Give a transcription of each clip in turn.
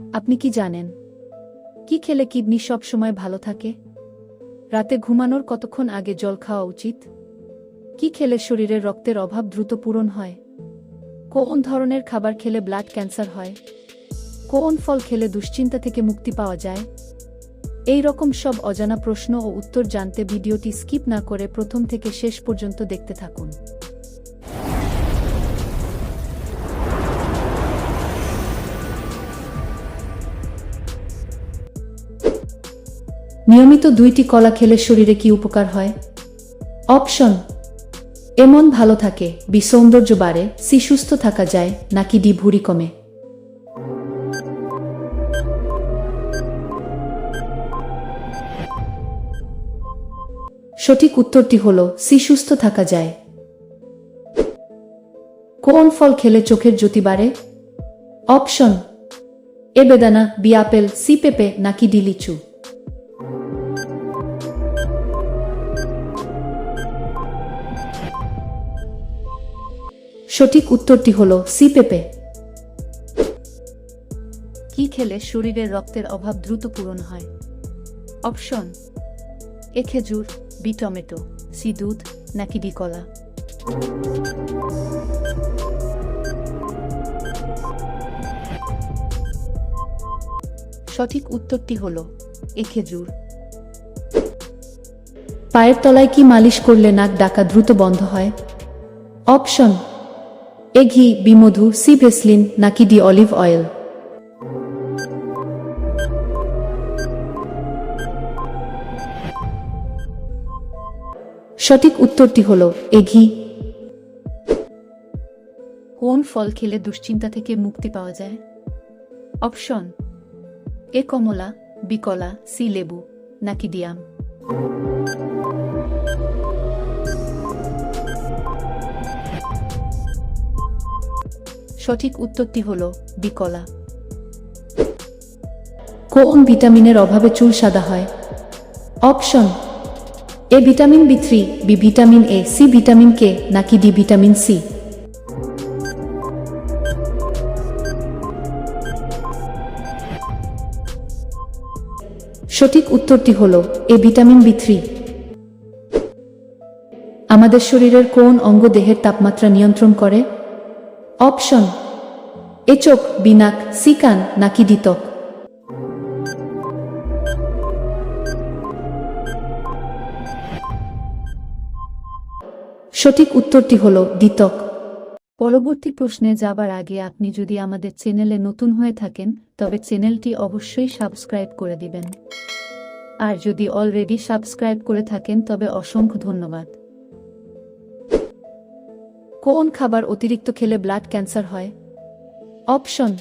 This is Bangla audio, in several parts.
আপনি কি জানেন? কি খেলে কিডনি সব সময় ভালো থাকে? রাতে ঘুমানোর কতক্ষণ আগে জল খাওয়া উচিত? কি খেলে শরীরের রক্তের অভাব দ্রুত পূরণ হয়? কোন ধরনের খাবার খেলে ব্লাড ক্যান্সার হয়? কোন ফল খেলে দুশ্চিন্তা থেকে মুক্তি পাওয়া যায়? এই রকম সব অজানা প্রশ্ন ও উত্তর জানতে ভিডিওটি স্কিপ না করে প্রথম থেকে শেষ পর্যন্ত দেখতে থাকুন। নিয়মিত দুইটি কলা খেলে শরীরে কি উপকার হয়? অপশন, এমন ভালো থাকে, বি সৌন্দর্য বাড়ে, সি সুস্থ থাকা যায়, নাকি ডি ভুঁড়ি কমে? সঠিক উত্তরটি হল, সি সুস্থ থাকা যায়। কোন ফল খেলে চোখের জ্যোতি বাড়ে? অপশন, এ বেদানা, বি আপেল, সি পেঁপে, নাকি ডি লিচু? সঠিক উত্তরটি হল সি পেঁপে। কি খেলে শরীরের রক্তের অভাব দ্রুত পূরণ হয়? অপশন এ খেজুর বি টমেটো সি দুধ নাকি ডি কলা? সঠিক উত্তরটি হল এ খেজুর। পায়ের তলায় কি মালিশ করলে নাক ডাকা দ্রুত বন্ধ হয়? অপশন এ ঘি বি সি ভেসলিন, নাকি ডি অলিভ অয়েল? সঠিক উত্তরটি হল এ ঘি কোন ফল খেলে দুশ্চিন্তা থেকে মুক্তি পাওয়া যায়? অপশন, এ কমলা বিকলা সি লেবু, নাকি ডিয়াম সঠিক উত্তরটি হল বিকলা কোন ভিটামিনের অভাবে চুল সাদা হয়? Option, A vitamin B three, B vitamin A, C vitamin K, নাকি ডি ভিটামিন সি? সঠিক উত্তরটি হল এ ভিটামিন বি থ্রি। আমাদের শরীরের কোন অঙ্গ দেহের তাপমাত্রা নিয়ন্ত্রণ করে? অপশন এ চোখ বিনাক, সিকান নাকি দিতক? সঠিক উত্তরটি হল দিতক। পরবর্তী প্রশ্নে যাবার আগে আপনি যদি আমাদের চ্যানেলে নতুন হয়ে থাকেন, তবে চ্যানেলটি অবশ্যই সাবস্ক্রাইব করে দিবেন। আর যদি অলরেডি সাবস্ক্রাইব করে থাকেন, তবে অসংখ্য ধন্যবাদ। কোন খাবার অতিরিক্ত খেলে ব্লাড ক্যান্সার হয়? অপশন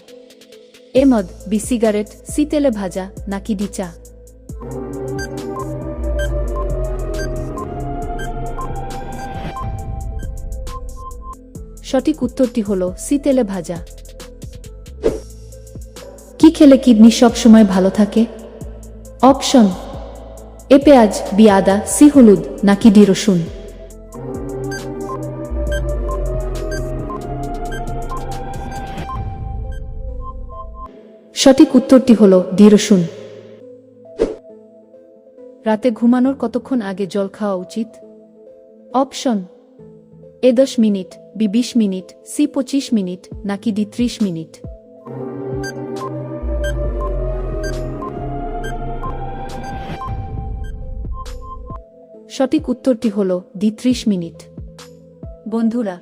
এ মদ বি সিগারেট সি তেলে ভাজা, নাকি ডি চা? সঠিক উত্তরটি হল সি তেলে ভাজা। কি খেলে কিডনি সব সময় ভালো থাকে? অপশন এ পেঁয়াজ, বি আদা, সি হলুদ, নাকি ডি রসুন? সঠিক উত্তরটি হল ডি রাতে ঘুমানোর কতক্ষণ আগে জল খাওয়া উচিত? অপশন, এ দশ মিনিট, বি বিশ মিনিট, সি পঁচিশ মিনিট, নাকি ডি ত্রিশ মিনিট। সঠিক উত্তরটি হল ডি ত্রিশ মিনিট। বন্ধুরা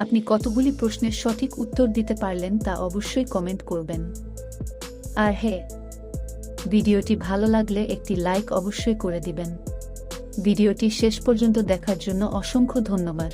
আপনি কতগুলি প্রশ্নের সঠিক উত্তর দিতে পারলেন তা অবশ্যই কমেন্ট করবেন। আর হে ভিডিওটি ভালো লাগলে একটি লাইক অবশ্যই করে দিবেন। ভিডিওটি শেষ পর্যন্ত দেখার জন্য অসংখ্য ধন্যবাদ।